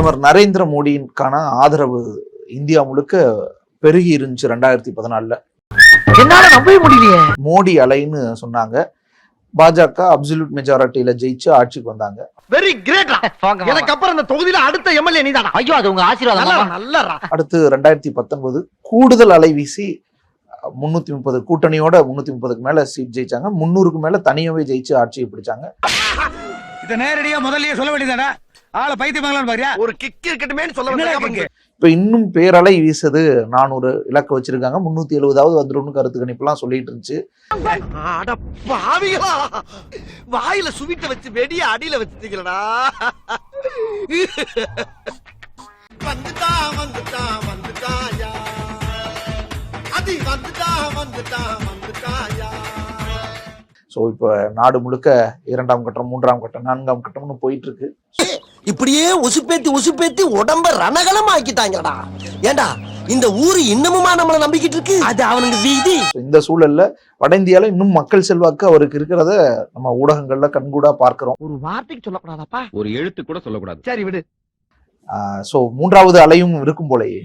பிரதமர் நரேந்திர மோடிக்கான ஆதரவு இந்தியா முழுக்க பெருகி இருந்துச்சு ரெண்டாயிரத்தி பதினாலுல. என்னால நம்பவே முடியலையே. மோடி அலைன்னு சொன்னாங்க. பாஜக அப்சல்யூட் மெஜாரிட்டியில ஜெயிச்சு ஆட்சிக்கு வந்தாங்க. Very great. எனக்கு அப்புறம் இந்த தொகுதியில அடுத்த எம்எல்ஏ நீதானா? ஐயோ அது உங்க ஆசீர்வாதம். நல்லா அடுத்து ரெண்டாயிரத்தி பத்தொன்பது கூடுதல் அலை வீசி முன்னூத்தி முப்பது கூட்டணியோட முன்னூத்தி முப்பதுக்கு மேல சீட் ஜெயிச்சாங்க. முன்னூறுக்கு மேல தனியாவே ஜெயிச்சு ஆட்சியை பிடிச்சாங்க. இத நேரடியா முதல்லயே சொல்ல வேண்டியதானே ஆளை பைத்தியமாங்களான்னு பாரியா ஒரு கிக் இருக்கட்டுமேன்னு சொல்ல? இப்ப இன்னும் பேரலை வீசுது. நானூறு இலக்கு வச்சிருக்காங்க. முன்னூத்தி எழுபதாவது வந்துரும்னு கருத்து கணிப்புலாம் சொல்லிட்டு இருந்துச்சு. வாயில சுவிட்ட வச்சு வெடிய அடியில வச்சுட்டீங்களடா. வந்துட்டா வந்துட்டா வந்துட்டாயா அதி வந்துட்டா வந்துட்டா வந்துட்டாயா ஸோ இப்போ நாடு முழுக்க இரண்டாம் கட்டம் மூன்றாம் கட்டம் நான்காம் கட்டம்னு போயிட்டு இருக்கு. இப்படியே உசுப்பேத்தி உசுப்பேத்தி உடம்ப ரணகலம் ஆக்கிட்டாங்கடா ஏண்டா இந்த ஊரு இன்னமுமா நம்மள நம்பிக்கிட்டு இருக்கு? அது அவனுக்கு வீதி. இந்த சூழல்ல வட இந்தியால இன்னும் மக்கள் செல்வாக்கு அவருக்கு இருக்கிறத நம்ம ஊடகங்கள்ல கண்கூடா பார்க்கிறோம். ஒரு வார்த்தைக்கு சொல்லக்கூடாதாப்பா? ஒரு எழுத்து கூட சொல்லக்கூடாது. சரி விடு. ஸோ மூன்றாவது அலையும் இருக்கும் போலயே.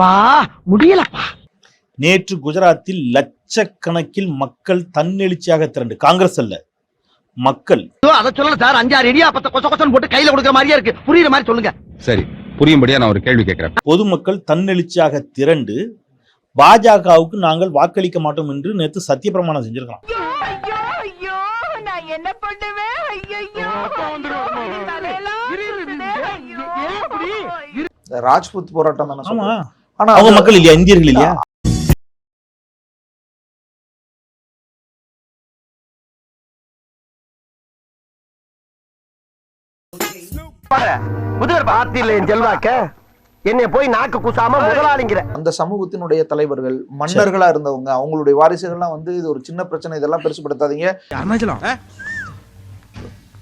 வா முடியலப்பா. நேற்று குஜராத்தில் லட்சக்கணக்கில் மக்கள் தன்னெழுச்சியாக திரண்டு. காங்கிரஸ் அல்ல மக்கள். அத சொல்லல சார். அஞ்சாறு இடியா பத்த கொச கொசன்னு போட்டு கையில கொடுக்குற மாதிரியா இருக்கு. புரியுற மாதிரி சொல்லுங்க. சரி புரியும்படியா நான் ஒரு கேள்வி கேட்கிறேன். பொதுமக்கள் தன்னெழுச்சியாக திரண்டு பாஜகவுக்கு நாங்கள் வாக்களிக்க மாட்டோம் என்று நேற்று சத்தியப்பிரமாணம் செஞ்சிருக்கலாம். ஐயோ ஐயோ நான் என்ன பண்ணுவேன்? ராஜ்புத் போராட்டம் தானே. ஆனா அவங்க மக்கள் இல்லையா? இந்தியர்கள் இல்லையா? புதுவர் பாத்தில என் செல்வாக்க என்னைய போய் நாக்கு கூசாம முதலாளிங்கிற. அந்த சமூகத்தினுடைய தலைவர்கள் மன்னர்களா இருந்தவங்க அவங்களுடைய வாரிசுகள்லாம் வந்து இது ஒரு சின்ன பிரச்சனை இதெல்லாம் பெருசுப்படுத்தாதீங்க அருணாச்சலம்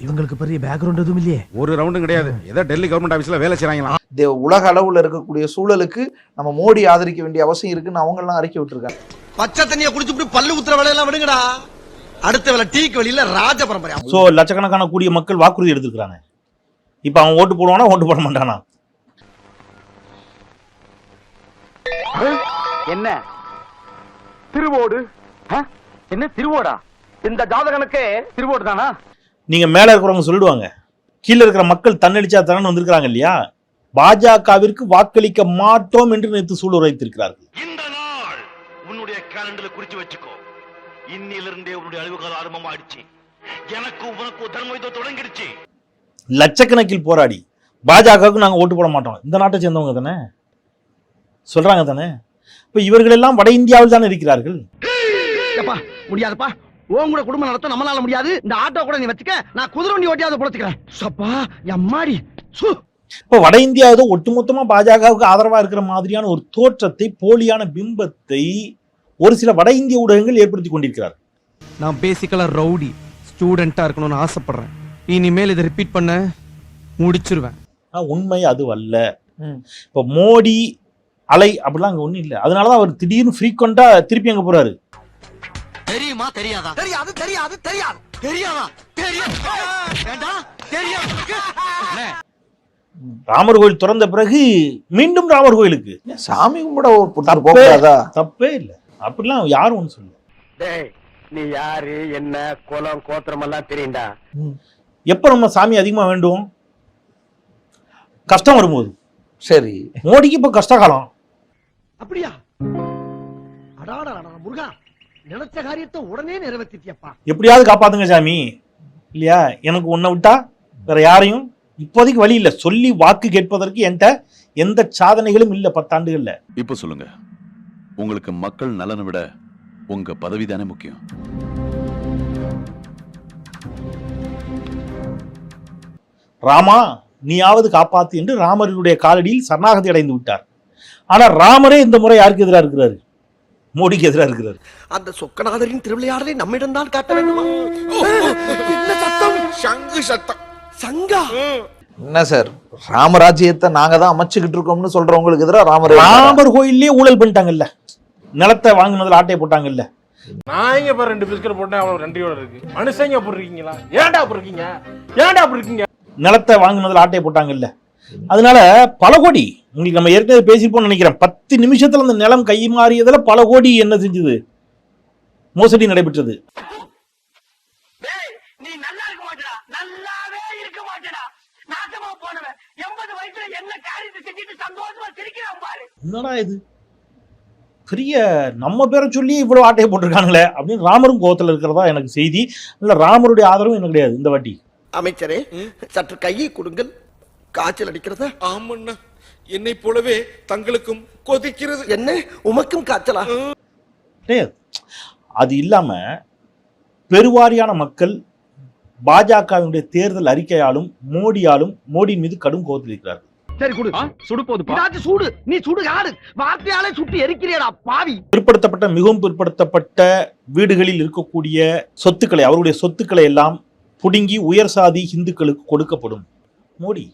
இவங்களுக்கு பெரிய பேக்ரவுண்ட் எதுவும் இல்லையே. ஒரு ரவுண்டும் கிடையாது. ஏதோ டெல்லி கவர்மெண்ட் ஆபீஸ்ல வேலை செய்றாங்களா தே- உலக அளவுல இருக்கக்கூடிய சூழலுக்கு நம்ம மோடி ஆதரிக்க வேண்டிய அவசியம் இருக்குன்னு அவங்க எல்லாம் அறிக்கை விட்டுருக்காங்க. பச்சை தண்ணிய குடிச்சுட்டு பல்லு உத்துற வேலையெல்லாம் விடுங்கடா. அடுத்த வேலை டீக்கு வெளியில ராஜ பரம்பரை. சோ லட்சக்கணக்கான கூடிய மக்கள் வாக்குறுதி எடுத்திருக்காங்க இப்ப அவன் ஓட்டு போடுவானா ஓட்டு போட மாட்டானா? என்ன? திருவோடு? என்ன திருவோடா? இந்த ஜாதகனுக்கு திருவோடு தானா நீங்க மேல இருக்கிறவங்க சொல்லிடுவாங்க. கீழே இருக்கிற மக்கள் தன்னெழுச்சியா தரன்னு வந்திருக்காங்க இல்லையா? பாஜகவிற்கு வாக்களிக்க மாட்டோம் என்று நேற்று சூழல் வைத்திருக்கிறார்கள் இந்த நாள் உன்னுடைய கேலண்டர்ல குறிச்சு வச்சுக்கோ. இன்னிலிருந்தே உன்னுடைய அழிவு காலம் ஆரம்பமாயிடுச்சு. எனக்கு உனக்கு தர்ம யுத்தம் தொடங்கிடுச்சு. லட்சக்கணக்கில் போராடி பாஜகவுக்கு நாங்க ஓட்டு போட மாட்டோம். இந்த நாட்டை சேர்ந்தவங்க தானே? சொல்றாங்க தானே? இப்ப இவர்கள் எல்லாம் வட இந்தியாவில் தானே இருக்கிறார்கள்? ஏப்பா முடியாதுப்பா. உன் கூட குடும்பம் நடத்த நம்மளால முடியாது. இந்த ஆட்டோ கூட நீ வச்சுக்க. நான் குதிரை வண்டி ஓட்டியாவது பொழைச்சுக்கிறேன். சப்பா எம்மாடி சு. இப்ப வட இந்தியா ஏதோ ஒட்டுமொத்தமா பாஜகவுக்கு ஆதரவா இருக்கிற மாதிரியான ஒரு தோற்றத்தை போலியான பிம்பத்தை ஒரு சில வட இந்திய ஊடகங்கள் ஏற்படுத்தி கொண்டிருக்கிறார் நான் பேசிக்கலா ரவுடி ஸ்டூடெண்டா இருக்கணும்னு ஆசைப்படுறேன். இனிமேல் இதை ரிப்பீட் பண்ண முடிச்சிருவேன். உண்மை அது அல்ல. இப்ப மோடி அலை அப்படிலாம் அங்க ஒண்ணும் இல்லை. அதனாலதான் அவர் திடீர்னு ஃப்ரீக்வெண்டா திருப்பி அங்க போறாரு. தெரியுமா தெரியாதா? தெரியாது தெரியாது தெரியாது. தெரியாதா? தெரியும் ராமர் கோயில் திறந்த பிறகு மீண்டும் ராமர் கோயிலுக்கு. சாமி கும்பிட ஒரு புத்தர் போகாதா தப்பே இல்லை. அப்படிலாம் யாரும் ஒண்ணு சொல்லல. டேய் நீ யாரு என்ன குலம் கோத்திரம் எல்லாம் தெரியும்டா எப்ப நம்ம சாமி அதிகமா வேண்டும் கஷ்டம் வரும்போது. சரி. மோடிக்கு இப்ப கஷ்ட காலம் அப்படியா முருகா. நினைச்ச காரியத்தை உடனே நிறைவேற்றிட்டியப்பா எப்படியாவது காப்பாத்துங்க சாமி. இல்லையா? எனக்கு உன்னை விட்டா வேற யாரையும் இப்போதைக்கு வழி இல்லை. சொல்லி வாக்கு கேட்பதற்கு என்கிட்ட எந்த சாதனைகளும் இல்லை பத்தாண்டுகள்ல இப்ப சொல்லுங்க. உங்களுக்கு மக்கள் நலனை விட உங்க பதவி தானே முக்கியம்? ராமா நீயாவது காப்பாத்து என்று ராமருடைய காலடியில் சரணாகதி அடைந்து விட்டார். ஆனா ராமரே இந்த முறை யாருக்கு எதிராக இருக்கிறாரு? மோடிக்கு எதிராக இருக்கிறாரு. அந்த சொக்கநாதரின் திருவிளையாடலை நம்மிடம் தான் காட்ட வேண்டுமா? என்ன சத்தம்? சங்கு சத்தம். சங்கா? என்ன சார் ராமராஜ்யத்தை நாங்க தான் அமைச்சுக்கிட்டு இருக்கோம்னு சொல்றவங்களுக்கு எதிராக ராமர் ராமர் கோயிலே ஊழல் பண்ணிட்டாங்கல்ல. நிலத்தை வாங்கினதுல ஆட்டையை போட்டாங்கல்ல. நான் இங்க பாரு ரெண்டு பிஸ்கட் போட்டேன் அவ்வளவு ரெண்டையோட இருக்கு. மனுஷங்க அப்படி இருக்கீங்களா? ஏன்டா அப்படி இருக்கீங்க? ஏன்டா அப்படி இருக்கீங்க? நிலத்தை வாங்கினதுல ஆட்டையை போட்டாங்கல்ல. அதனால பல கோடி உங்களுக்கு நம்ம ஏற்கனவே பேசிப்போம்னு நினைக்கிறேன். பத்து நிமிஷத்துல அந்த நிலம் கை மாறியதுல பல கோடி என்ன செஞ்சது? மோசடி நடைபெற்றது. நீ நல்லா இருக்க மாட்டடா. நல்லாவே இருக்க மாட்டடா. நாசமா போனவன். எண்பது வயசுல என்ன காரியத்தை செஞ்சுட்டு சந்தோஷமா சிரிக்கிறான் பாரு. என்னடா இது? பெரிய நம்ம பேரை சொல்லி இவ்வளவு ஆட்டையை போட்டிருக்காங்களே அப்படின்னு ராமரும் கோவத்துல இருக்கிறதா எனக்கு செய்தி. இல்ல ராமருடைய ஆதரவும் எனக்கு கிடையாது. இந்த வாட்டி. அமைச்சரே சற்று கையை கொடுங்கள். காய்ச்சல் அடிக்கிறதா? ஆமண்ணா. என்னை போலவே தங்களுக்கும் கொதிக்கிறது. என்ன? உமக்கும் காய்ச்சலா? கிடையாது அது இல்லாம பெருவாரியான மக்கள் பாஜகவினுடைய தேர்தல் அறிக்கையாலும் மோடியாலும் மோடியின் மீது கடும் கோபத்தில் இருக்கிறார்கள். சரி குடு. சுடு இதாச்சும் சூடு. நீ சுடு காடு வார்த்தையாலே சுட்டு எரிக்கிறியடா பாவி. பிற்படுத்தப்பட்ட மிகவும் பிற்படுத்தப்பட்ட வீடுகளில் இருக்கக்கூடிய சொத்துக்களை அவருடைய சொத்துக்களை எல்லாம் புடுங்கி உயர் சாதி இந்துக்களுக்கு கொடுக்கப்படும். மோடி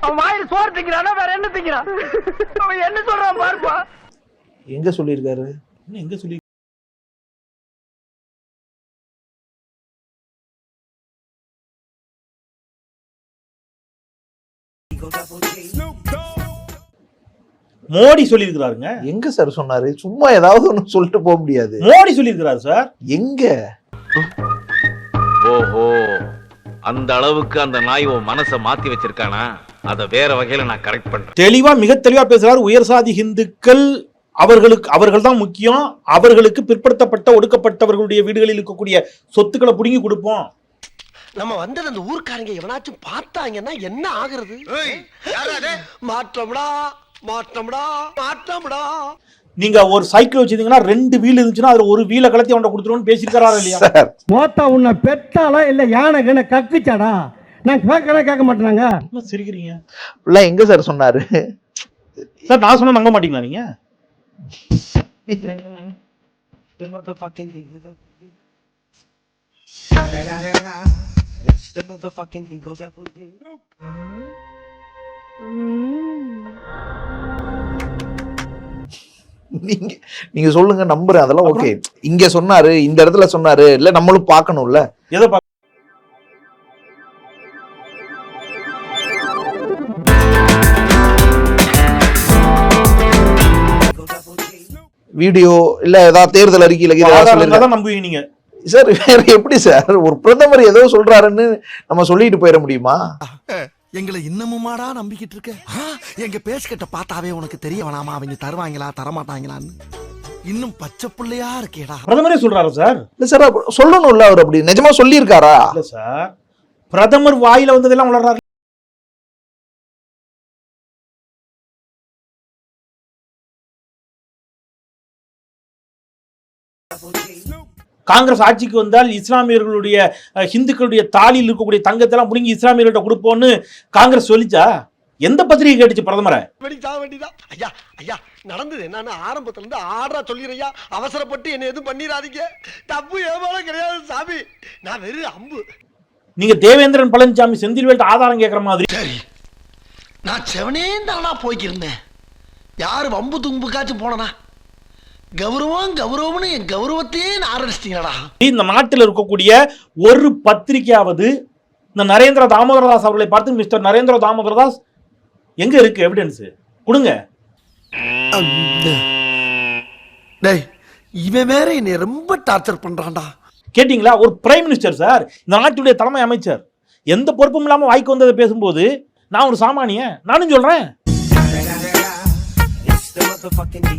அவன் வாயில சோறு திங்கிறானா வேற என்ன திங்கிறான் அவன் என்ன சொல்றான் பாருப்பா. எங்க சொல்லியிருக்காரு? என்ன எங்க சொல்லி மோடி சொல்லியிருக்கிறாருங்க. எங்க சார் சொன்னாரு? சும்மா ஏதாவது ஒண்ணு சொல்லிட்டு போக முடியாது. மோடி சொல்லியிருக்கிறாரு சார் எங்க? ஓஹோ. அந்த அளவுக்கு அந்த நாய் உன் மனசை மாத்தி வச்சிருக்கானா? அத வேற வகையில நான் கரெக்ட் பண்றேன். தெளிவா மிக தெளிவா பேசுறாரு உயர் சாதி இந்துக்கள் அவர்களுக்கு அவர்கள் தான் முக்கியம். அவர்களுக்கு பிற்படுத்தப்பட்ட ஒடுக்கப்பட்டவர்களுடைய வீடுகளில் இருக்கக்கூடிய சொத்துக்களை புடுங்கி கொடுப்போம். நம்ம வந்தது அந்த ஊர்க்காரங்க எவனாச்சும் பார்த்தாங்கன்னா என்ன ஆகுறது? மாற்றம்டா. மாற்றம்டா மாற்றம்டா நீங்க ஒரு சைக்கிள் வச்சிருந்தீங்கன்னா ரெண்டு வீல் இருந்துச்சுன்னா அதுல ஒரு வீலை கலத்தி அவன்கிட்ட கொடுத்துருவோம்னு பேசியிருக்காரா இல்லையா? சார். மோத்தா உன்னை பெத்தாளா இல்ல யானை கண்ண கக்குச்சாடா? நான் கேட்கறேன் கேட்க மாட்டேனாங்க. என்ன சிரிக்கிறீங்க? இப்படிலாம் எங்க சார் சொன்னாரு? சார் நான் சொன்னா நம்ப மாட்டீங்களா நீங்க? நீங்க நீங்க சொல்லுங்க நம்புறேன். அதெல்லாம் ஓகே இங்க சொன்னாரு இந்த இடத்துல சொன்னாரு. இல்ல நம்மளும் பார்க்கணும்ல. எதை பா- வீடியோ இல்ல ஏதாவது தேர்தல் அறிக்கையில நம்புவீங்க நீங்க. சார் வேற எப்படி சார்? ஒரு பிரதமர் ஏதோ சொல்றாருன்னு நம்ம சொல்லிட்டு போயிட முடியுமா? எங்களை இன்னமுமாடா நம்பிக்கிட்டு இருக்க? எங்க பேசுகிட்ட பார்த்தாவே உனக்கு தெரிய வேணாமா? அவங்க தருவாங்களா தரமாட்டாங்களான்னு. இன்னும் பச்சை புள்ளையா இருக்கேடா. பிரதமரே சொல்றாரு சார். இல்ல சார் சொல்லணும்ல அவர் அப்படி. நிஜமா சொல்லியிருக்காரா? இல்ல சார். பிரதமர் வாயில வந்ததெல்லாம் வளர்றாரு காங்கிரஸ் ஆட்சிக்கு வந்தால் இஸ்லாமியர்களுடைய அஹ், இந்துக்களுடைய தாலியில் இருக்கக்கூடிய தங்கத்தெல்லாம் புடுங்கி இஸ்லாமியர்கிட்ட கொடுப்போம்னு காங்கிரஸ் சொல்லிச்சா? எந்த பத்திரிகை கேட்டுச்சு பிரதமரை? ஐயா ஐயா நடந்தது என்னன்னு ஆரம்பத்துல இருந்து ஆர்டரா சொல்லிடுறையா? அவசரப்பட்டு என்ன எதுவும் பண்ணிடாதீங்க. தப்பு ஏமாற கிடையாது சாமி. நான் வெறும் அம்பு. நீங்க தேவேந்திரன் பழனிசாமி செந்தில்வேல்ட்ட ஆதாரம் கேட்கற மாதிரி. சரி நான் செவனேந்தானா போய்க்கிருந்தேன். யாரு வம்பு தும்புக்காச்சும் போனனா? கௌரவம் கௌரவம்னு என் கௌரவத்தையே ஆரம்பிச்சிட்டீங்களா இந்த நாட்டில் இருக்கக்கூடிய ஒரு பத்திரிகையாவது இந்த நரேந்திர தாமோதரதாஸ் அவர்களை பார்த்து மிஸ்டர் நரேந்திர தாமோதரதாஸ் எங்க இருக்கு எவிடன்ஸ் கொடுங்க. டேய் இவன் வேற என்னை ரொம்ப டார்ச்சர் பண்றான்டா. கேட்டிங்களா? ஒரு பிரைம் மினிஸ்டர் சார் இந்த நாட்டுடைய தலைமை அமைச்சர். எந்த பொறுப்பும் இல்லாம வாய்க்கு வந்ததை பேசும்போது நான் ஒரு சாமானியன். நானும் சொல்றேன்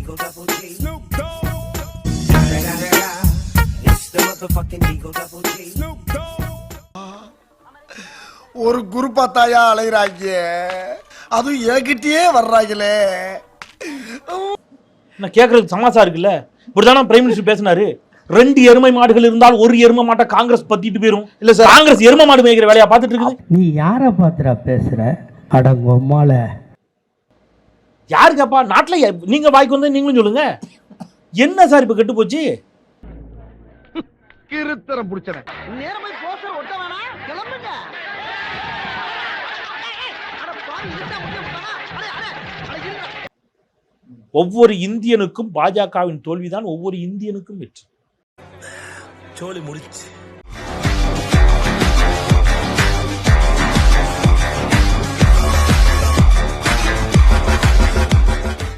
ஒரு குரு பார்த்தாயா அலைகிறாங்க அதுவும் என்கிட்டயே வர்றாங்களே நான் கேட்கறதுக்கு சமாசா இருக்குல்ல? இப்படிதானே பிரைம் மினிஸ்டர் பேசினாரு? ரெண்டு எருமை மாடுகள் இருந்தால் ஒரு எருமை மாட்டை காங்கிரஸ் பத்திட்டு போயிரும். இல்ல சார். காங்கிரஸ் எருமை மாடு மேய்க்கிற வேலையா பார்த்துட்டு இருக்குது. நீ யார பாத்துடா பேசுற? அடங்கொம்மால யாருக்கப்பா? நாட்டுல நீங்க வாய்க்கு வந்து நீங்களும் சொல்லுங்க. என்ன சார் இப்ப கெட்டு போச்சு? கிருத்தரம் புடிச்சவன். நேரமே போஸ்டர் ஒட்ட வேணாம் கிளம்புங்க. ஒவ்வொரு இந்தியனுக்கும் பாஜகவின் தோல்விதான் ஒவ்வொரு இந்தியனுக்கும் வெற்றி. சோழி முடிச்சு